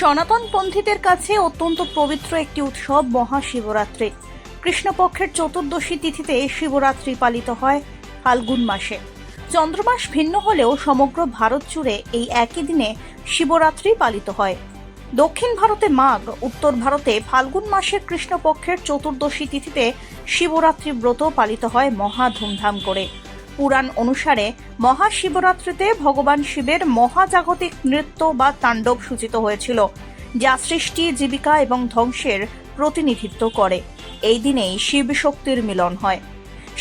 সনাতনপন্থীদের কাছে অত্যন্ত পবিত্র একটি উৎসব মহাশিবরাত্রি। কৃষ্ণপক্ষের চতুর্দশী তিথিতে শিবরাত্রি পালিত হয় ফাল্গুন মাসে। চন্দ্রমাস ভিন্ন হলেও সমগ্র ভারত জুড়ে এই একই দিনে শিবরাত্রি পালিত হয়। দক্ষিণ ভারতে মাঘ, উত্তর ভারতে ফাল্গুন মাসের কৃষ্ণপক্ষের চতুর্দশী তিথিতে শিবরাত্রি ব্রত পালিত হয় মহা ধুমধাম করে। পুরাণ অনুসারে মহাশিবরাত্রিতে ভগবান শিবের মহাজাগতিক নৃত্য বা তাণ্ডব সূচিত হয়েছিল, যা সৃষ্টি, জীবিকা এবং ধ্বংসের প্রতিনিধিত্ব করে। এই দিনেই শিব শক্তির মিলন হয়।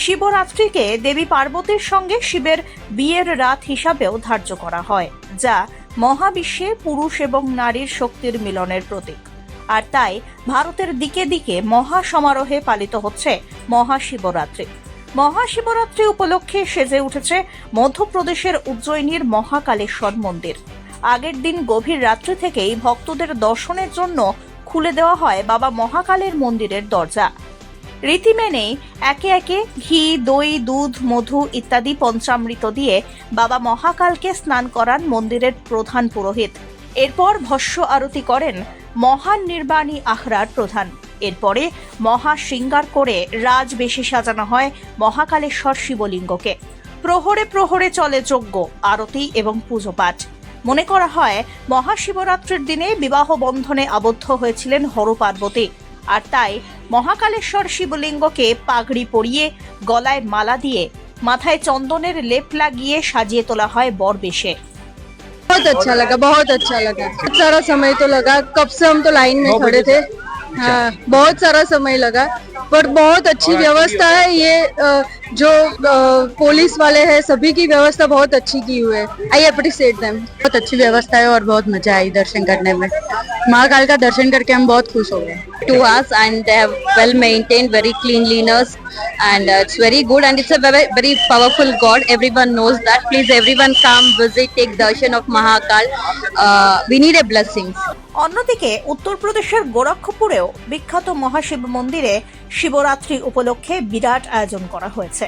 শিবরাত্রিকে দেবী পার্বতীর সঙ্গে শিবের বিয়ের রাত হিসাবেও ধার্য করা হয়, যা মহাবিশ্বে পুরুষ এবং নারীর শক্তির মিলনের প্রতীক। আর তাই ভারতের দিকে দিকে মহা সমারোহে পালিত হচ্ছে মহাশিবরাত্রি। মহাশিবরাত্রি উপলক্ষে সেজে উঠেছে মধ্যপ্রদেশের উজ্জয়িনীর মহাকালেশ্বর মন্দির। আগের দিন গভীর রাত্রি থেকেই ভক্তদের দর্শনের জন্য খুলে দেওয়া হয় বাবা মহাকালের মন্দিরের দরজা। রীতি মেনেই একে একে ঘি, দই, দুধ, মধু ইত্যাদি পঞ্চামৃত দিয়ে বাবা মহাকালকে স্নান করান মন্দিরের প্রধান পুরোহিত। এরপর ভস্য আরতি করেন মহান নির্বাণী আখড়ার প্রধান। এরপরে মহা শৃঙ্গার করে রাজ বেশি সাজানো হয় মহাকালেশ্বর শিবলিঙ্গকে প্রহরে প্রহরে চলে যজ্ঞ আরতি এবং পুজো পাঠ মনে করা হয় মহাশিবরাত্রির দিনে বিবাহ বন্ধনে আবদ্ধ হয়েছিলেন হর পার্বতী আর তাই মহাকালেশ্বর শিবলিঙ্গকে পাগড়ি পরিয়ে গলায় মালা দিয়ে মাথায় চন্দনের লেপ লাগিয়ে সাজিয়ে তোলা হয় বর বেশে बहुत अच्छा लगा बहुत अच्छा लगा बहुत सारा समय तो लगा कब से हम तो लाइन में खड़े थे अच्छा। हाँ, बहुत सारा समय लगा पर बहुत अच्छी व्यवस्था है ये जो पुलिस वाले हैं सभी की व्यवस्था बहुत अच्छी की हुई है। आई अप्रिशिएट देम बहुत अच्छी व्यवस्था है और बहुत मज़ा आई दर्शन करने में। महाकाल का दर्शन करके हम बहुत खुश हो गए। To us and well maintain very clean cleaners and it's very good and it's very powerful god everyone knows that please everyone come visit take darshan of Mahakal we need a blessings অন্যদিকে উত্তরপ্রদেশের গোরক্ষপুরেও বিখ্যাত মহাশিব মন্দিরে শিবরাত্রি উপলক্ষে বিরাট আয়োজন করা হয়েছে।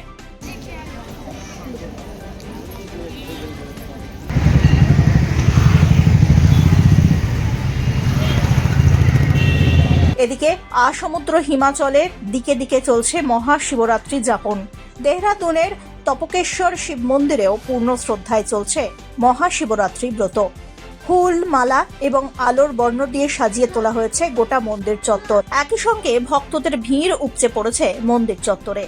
এদিকে আসমুদ্র হিমাচলের দিকে দিকে চলছে মহাশিবরাত্রি যাপন। দেহরাদুনের তপকেশ্বর শিব মন্দিরেও পূর্ণ শ্রদ্ধায় চলছে মহাশিবরাত্রি ব্রত। ফুল, মালা এবং আলোর বর্ণ দিয়ে সাজিয়ে তোলা হয়েছে গোটা মন্দির চত্বর। একই সঙ্গে ভক্তদের ভিড় উপচে পড়েছে মন্দির চত্বরে।